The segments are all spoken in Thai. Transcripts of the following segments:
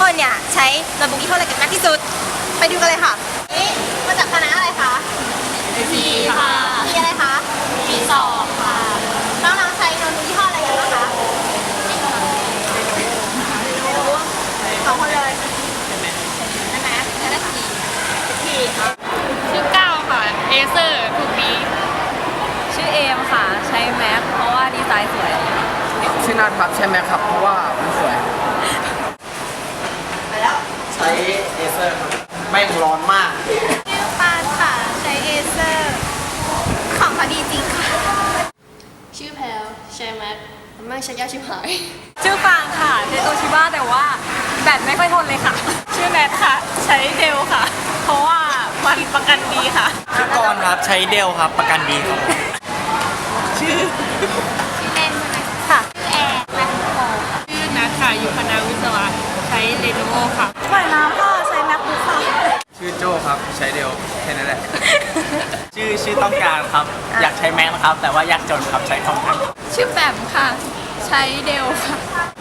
คนเนี่ยใช้โน้ตบุ๊กยี่ห้ออะไรกันมากที่สุด ไปดูกันเลยค่ะนี่มาจากคณะอะไรคะพีค่ะมีอะไรคะปีสองค่ะน้องๆใช้โน้ตบุ๊กยี่ห้ออะไรกันบ้างคะสองคนเลยได้ไหมได้ไหมทีทีครับชื่อก้าวค่ะเอเซอร์ถูกนี้ชื่อเอมค่ะใช้แม็กเพราะว่าดีไซน์สวย ชื่อนาทับใช่ไหมครับ เพราะว่ามันสวย ไปแล้ว ใช้เอเซอร์แม่งร้อนมาก ชื่อปานค่ะ ใช้เอเซอร์ ของเขาดีจริงค่ะ ชื่อแพลวใช้ แม็กไม่ใช้ยาชิบหาย ชื่อฟางค่ะใช้โตชิบ้าแต่ว่าแบตไม่ค่อยทนเลยค่ะ ชื่อแนทค่ะ ใช้เดลค่ะ เพราะว่ามันประกันดีค่ะ ชื่อกรณ์ครับใช้เดลครับประกันดีครับชื่อเล่นใช่ไหมค่ะชื่อแอร์แม็กโคชื่อนัทค่ะอยู่คณะวิศวะใช้เลโนโวค่ะปล่อยน้ำค่ะใช้ MacBook ค่ะ ชื่อโจครับใช้เดลแค่นั้นแหละ ชื่อชื่อต้องการครับ อยากใช้แม็กนะครับ แต่ว่ายากจนครับใช้ทองคำ ชื่อแบมค่ะ ใช้เดลค่ะ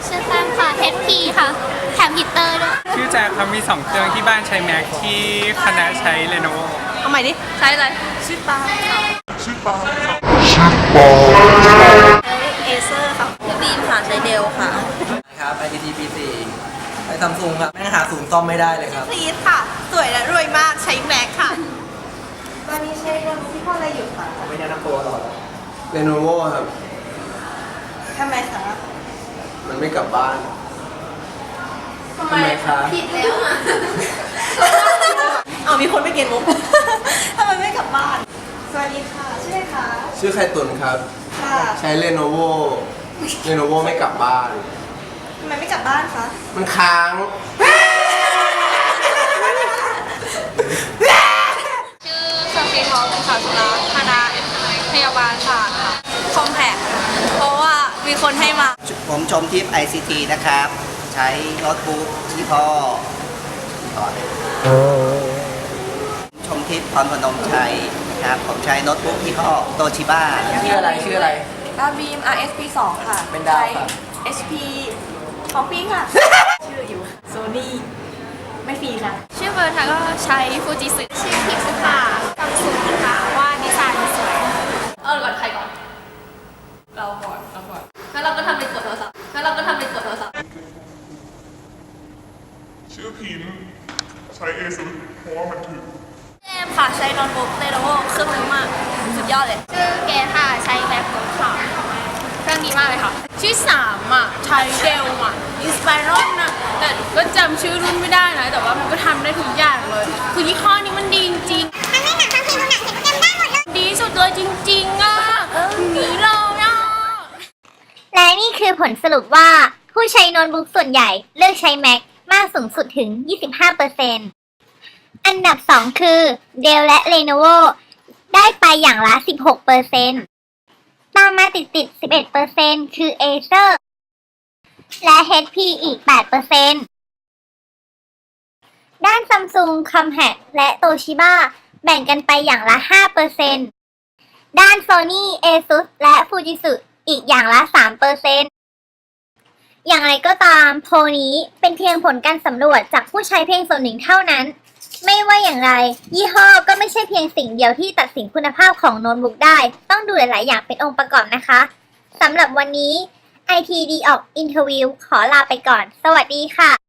ชื่อแตมค่ะ HP ค่ะแถมฮิตเตอร์ด้วยชื่อแจ๊คครับมีสองเครื่องที่บ้านใช้แม็กที่คณะใช้เลโนโวเอาใหม่ดิใช้อะไรชื่อปางค่ะเอเซอร์ค่ะชื่อบีมค่ะใช้เดลค่ะครับ IDT P4 ใช้ซัมซุงครับ แม่งหาศูนย์ซ่อมไม่ได้เลยครับพลีสค่ะ สวยและรวยมากใช้แม็กค่ะ ตอนนี้ใช้โน้ตบุ๊กยี่ห้ออะไรอยู่คะไม่แนะนำตัวหรอกเรโนโวครับ ทำไมคะมันไม่กลับบ้าน ทำไมคะ ผิดแล้วอะเอามีคนไม่เก็ตมุก ทำไมไม่กลับบ้าน สวัสดีค่ะ ชื่ออะไรคะชื่อไข่ตุนครับ ค่ะใช้เรโนโวเรโนโวไม่กลับบ้าน ทำไมไม่กลับบ้านคะ มันค้าง ชื่อสฟีทองค่ะสุราคณะพยาบาลศาสตร์ค่ะคอมแพคเพราะว่า มีคนให้มา ผมชมทิพย์ ICT นะครับ ใช้โน้ตบุ๊กยี่ห้อยี่ห้ออะไรชมทิพย์พรพนมชัยนะครับ ผมใช้โน้ตบุ๊กยี่ห้อโตชิบ้าชื่ออะไรชื่ออะไรดาบีม RSP 2ค่ะเป็นดาวครับใช้ HP ของปิ้งค่ะ ชื่ออยู่โซนี่ไม่ฟรีค่ะ ชื่อเบอร์ทาก็ใช้ฟูจิสึชื่อพิกซ์ค่ะซัมซุงค่ะว่าดีไซน์มันสวย เออก่อนใครก่อน เราก่อนเราก่อน แล้วเราก็ทำเป็นกดโทรศัพท์แล้วเราก็ทำเป็นกดโทรศัพท์ชื่อพิมพ์ใช้เอซุเพราะว่ามันถึงเอมค่ะใช้โน้ตบุ๊กเลโนโวเครื่องนี้มาก สุดยอดเลย ชื่อเกทค่ะใช้แม็กบุ๊กค่ะเครื่องดีมากเลยค่ะ ชื่อสามอะใช้เดลอะอินสไปรอนนะแต่ก็จำชื่อรุ่นไม่ได้นะแต่ว่ามันก็ทำได้ทุกอย่างเลย คือยี่ห้อนี้มันดีจริง ผลสรุปว่า ผู้ใช้โน้ตบุ๊กส่วนใหญ่เลือกใช้ Mac มากสูงสุดถึง 25%อันดับ 2 คือ Dell และ Lenovo ได้ไปอย่างละ 16%ตามมาติดติด 11%คือ Acer และ HP อีก 8%ด้าน Samsung, Compaq และ Toshiba แบ่งกันไปอย่างละ 5%ด้าน Sony, Asus และ Fujitsu อีกอย่างละ 3% อย่างไรก็ตามโพนี้เป็นเพียงผลการสำรวจจากผู้ใช้เพียงส่วนหนึ่งเท่านั้น ไม่ว่าอย่างไร ยี่ห้อก็ไม่ใช่เพียงสิ่งเดียวที่ตัดสินคุณภาพของโน้ตบุ๊กได้ ต้องดูหลาย ๆ อย่างเป็นองค์ประกอบนะคะสำหรับวันนี้ IT d ออก Interview ขอลาไปก่อน สวัสดีค่ะ